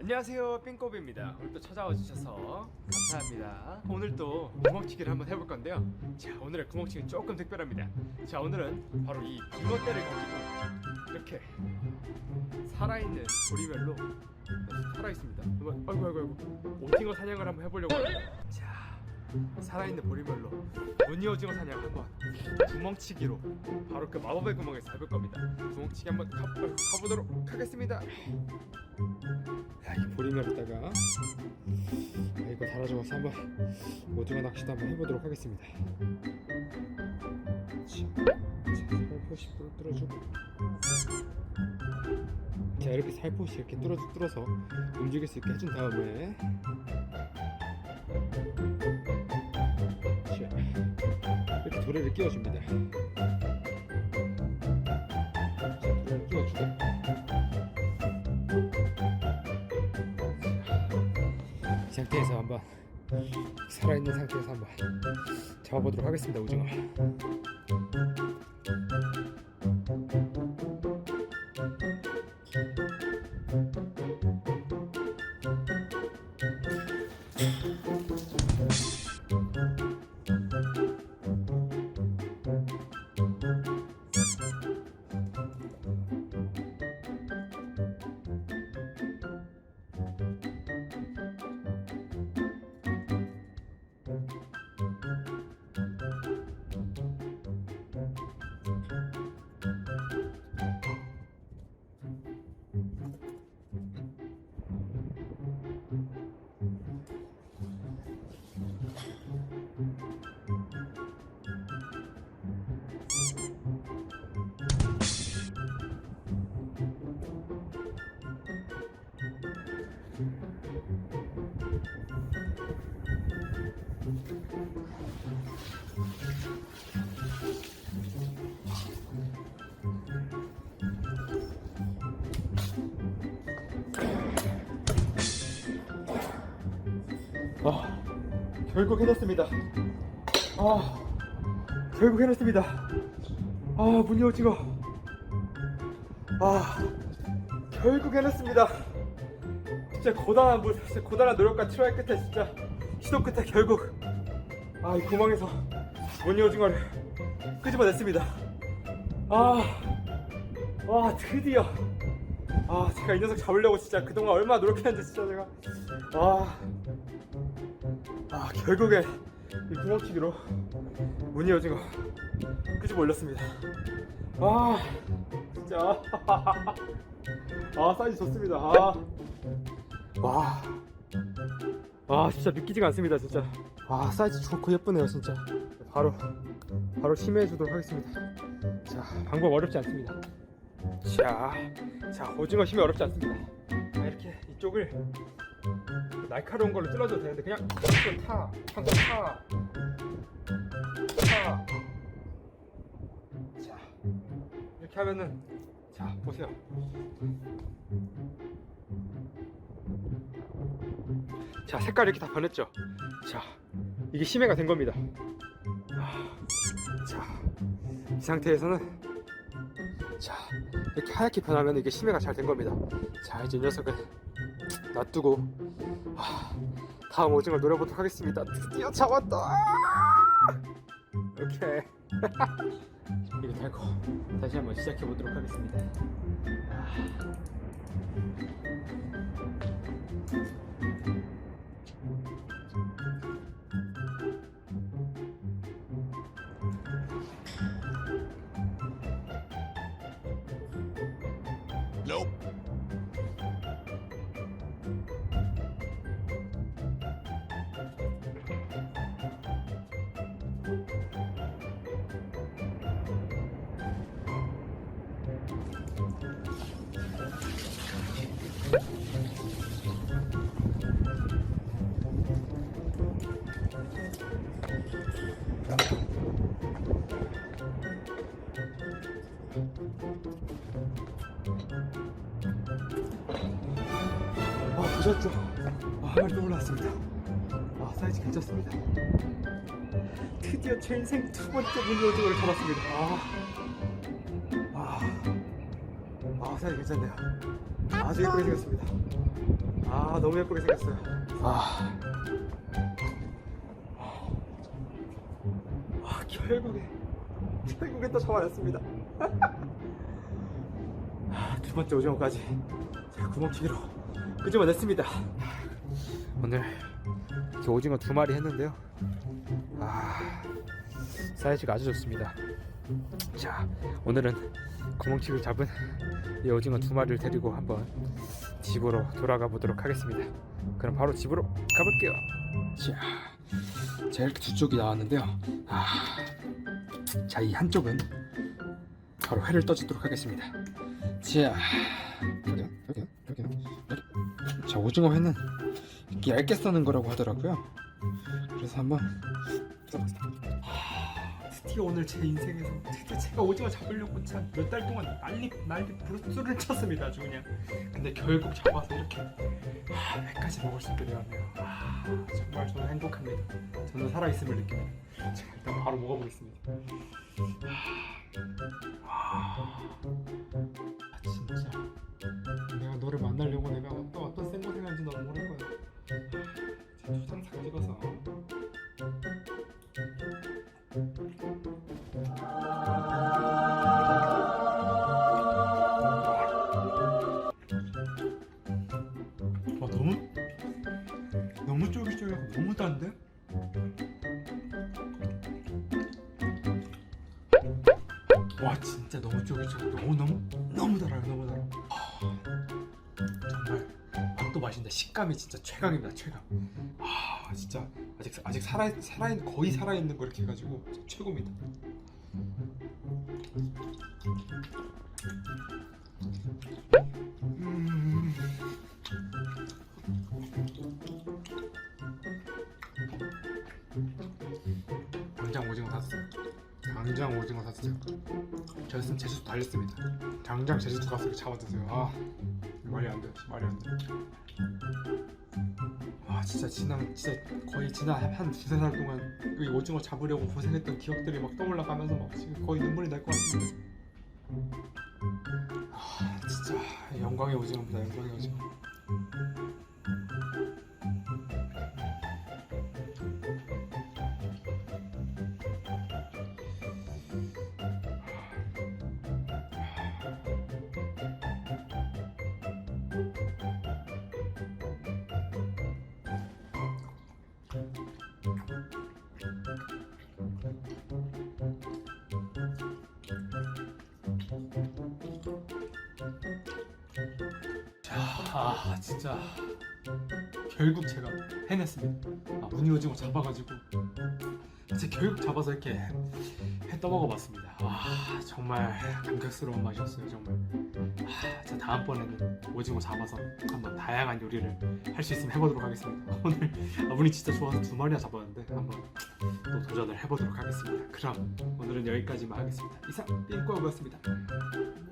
안녕하세요 삥꼬비입니다. 오늘 또 찾아와 주셔서 감사합니다. 오늘 또 구멍치기를 한번 해볼 건데요. 자 오늘의 구멍치기는 조금 특별합니다. 자 오늘은 바로 이 빙어대를 가지고 이렇게 살아있는 보리멸로 살아있습니다. 아이고 아이고 아이고. 오징어 사냥을 한번 해보려고 합니다. 자 살아있는 보리멸로 무늬 오징어 사냥 한번 구멍치기로 바로 그 마법의 구멍에 잡을 겁니다. 구멍치기 한번 가, 가보도록 하겠습니다. 야, 이 보리멸에다가 아, 이거 달아줘서 한번 오징어 낚시도 한번 해보도록 하겠습니다. 살포시 뚫- 뚫어주고. 자 이렇게 살포시 이렇게 뚫어 뚫어서 움직일 수 있게 해준 다음에 도래를 끼워줍니다. 자 도래를 끼워주고. 이 상태에서 한번 살아있는 상태에서 한번 잡아보도록 하겠습니다 오징어 결국 해냈습니다. 아 결국 해냈습니다. 아 문이 오징어 아 결국 해냈습니다. 진짜 고단한 물 진짜 고단한 노력과 트라이 끝에 진짜 시도 끝에 결국 아 이 구멍에서 문이 오징어를 끄집어냈습니다. 아, 와 드디어. 아 제가 이 녀석 잡으려고 진짜 그동안 얼마나 노력했는지 진짜 제가. 아, 아 결국에 이 구멍치기로 무늬 오징어 끄집어 올렸습니다. 아 진짜. 아 사이즈 좋습니다. 아, 와. 아 진짜 믿기지가 않습니다 진짜. 아 사이즈 좋고 예쁘네요 진짜. 바로 바로 심해해 주도록 하겠습니다. 자 방법 어렵지 않습니다. 자, 자 오징어 심이 어렵지 않습니다. 자, 이렇게 이쪽을 날카로운 걸로 찔러줘도 되는데 그냥 한번 타, 한번 타, 타. 자, 이렇게 하면은 자 보세요. 자 색깔 이렇게 다 변했죠. 자 이게 심해가 된 겁니다. 아, 자이 상태에서는 자 이렇게 하얗게 변하면 이게 심해가 잘 된 겁니다. 자 이제 이 녀석을 놔두고 아, 다음 오징어 노려보도록 하겠습니다. 드디어 잡았다. 아! 오케이. 이거 달고 다시 한번 시작해 보도록 하겠습니다. 또 올라왔습니다. 아 사이즈 괜찮습니다. 드디어 제 인생 두 번째 문어종을 잡았습니다. 아, 아, 아 사이즈 괜찮네요. 아주 예쁘게 생겼습니다. 아 너무 예쁘게 생겼어요. 아, 아 결국에 결국에 또 잡아냈습니다. 아, 두 번째 오징어까지 제가 구멍치기로 끄집어냈습니다. 오늘 이렇게 오징어 두 마리 했는데요. 아 사이즈가 아주 좋습니다. 자 오늘은 구멍치기를 잡은 이 오징어 두 마리를 데리고 한번 집으로 돌아가 보도록 하겠습니다. 그럼 바로 집으로 가볼게요. 자, 제가 이렇게 두 쪽이 나왔는데요. 아, 자, 이 한쪽은 바로 회를 떠주도록 하겠습니다. 자. 자, 오징어 회는 이렇게 얇게 써는 거라고 하더라고요. 그래서 한번 써봤어요. 드디어 오늘 제 인생에서 드디어 제가 오징어 잡으려고 참몇달 동안 난리 난리 브루스를 쳤습니다 아주 그냥 근데 결국 잡아서 이렇게 아, 회까지 먹을 수 있게 되었네요 아, 정말 저는 행복합니다 저는 살아있음을 느낍니다 자 일단 바로 먹어보겠습니다 진짜 너무 너무 너무 달아요 너무 달아 아, 정말 맛도 맛있는데 식감이 진짜 최강입니다 최강. 아 진짜 아직 아직 살아 살아 거의 살아 있는 거 이렇게 해가지고 최고입니다. 당장 오징어 샀어요. 저였으면 제주도 달렸습니다. 당장 제주도 가서 잡아 드세요. 아 말이 안 돼. 말이 안 돼. 아 진짜 지난 진짜 거의 지난 한 두세 달 동안 이 오징어 잡으려고 고생했던 기억들이 막 떠올라가면서 막 지금 거의 눈물이 날 것 같습니다. 아 진짜 영광의 오징어입니다. 영광의 오징어. 아 진짜 결국 제가 해냈습니다. 아, 무늬 오징어 잡아가지고 이제 결국 잡아서 이렇게 해 떠먹어봤습니다. 와 정말 감격스러운 맛이었어요 정말. 아, 자 다음번에는 오징어 잡아서 한번 다양한 요리를 할 수 있으면 해보도록 하겠습니다. 오늘 아, 운이 진짜 좋아서 두 마리나 잡았는데 한번 또 도전을 해보도록 하겠습니다. 그럼 오늘은 여기까지만 하겠습니다. 이상. 안녕.